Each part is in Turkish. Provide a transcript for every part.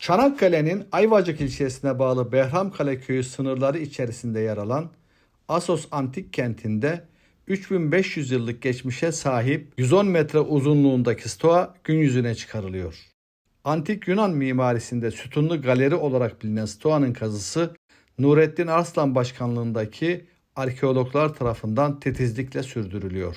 Çanakkale'nin Ayvacık ilçesine bağlı Behramkale köyü sınırları içerisinde yer alan Asos Antik Kenti'nde 3500 yıllık geçmişe sahip 110 metre uzunluğundaki stoa gün yüzüne çıkarılıyor. Antik Yunan mimarisinde sütunlu galeri olarak bilinen stoanın kazısı Nurettin Arslan başkanlığındaki arkeologlar tarafından titizlikle sürdürülüyor.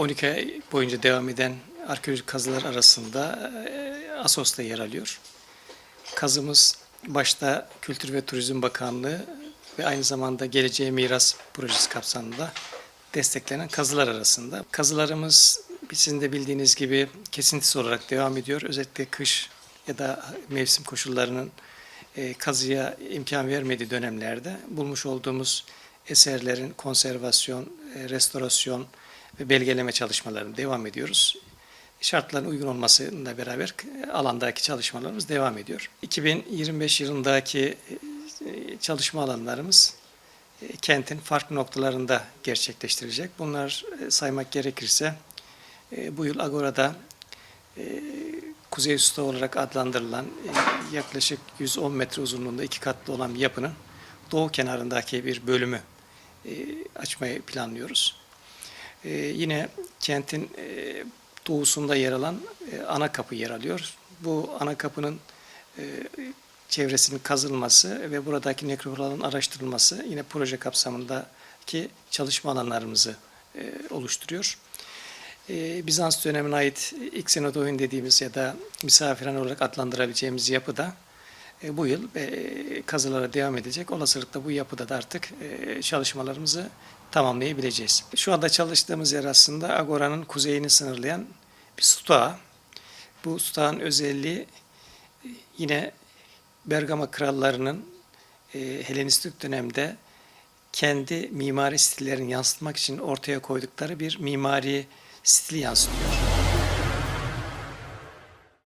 12 ay boyunca devam eden arkeolojik kazılar arasında e, Asos'ta yer alıyor. Kazımız başta Kültür ve Turizm Bakanlığı ve aynı zamanda Geleceğe Miras Projesi kapsamında desteklenen kazılar arasında. Kazılarımız sizin de bildiğiniz gibi kesintisiz olarak devam ediyor. Özellikle kış ya da mevsim koşullarının e, kazıya imkan vermediği dönemlerde bulmuş olduğumuz eserlerin konservasyon, e, restorasyon ve belgeleme çalışmalarını devam ediyoruz. Şartların uygun olmasıyla beraber alandaki çalışmalarımız devam ediyor. 2025 yılındaki e, çalışma alanlarımız e, kentin farklı noktalarında gerçekleştirilecek. Bunlar e, saymak gerekirse bu yıl Agora'da Kuzey Usta olarak adlandırılan yaklaşık 110 metre uzunluğunda iki katlı olan yapının doğu kenarındaki bir bölümü açmayı planlıyoruz. E, yine kentin e, doğusunda yer alan e, ana kapı yer alıyor. Bu ana kapının e, çevresinin kazılması ve buradaki nekropolanın araştırılması yine proje kapsamındaki çalışma alanlarımızı oluşturuyor. Bizans dönemine ait İksenodoyun dediğimiz ya da misafirhane olarak adlandırabileceğimiz yapıda e, bu yıl e, kazılara devam edecek. Olasılıkla bu yapıda da artık e, çalışmalarımızı tamamlayabileceğiz. Şu anda çalıştığımız yer aslında Agora'nın kuzeyini sınırlayan bir stoğa. Bu stağın özelliği yine Bergama krallarının Helenistik dönemde kendi mimari stillerini yansıtmak için ortaya koydukları bir mimari stili yansıtıyor.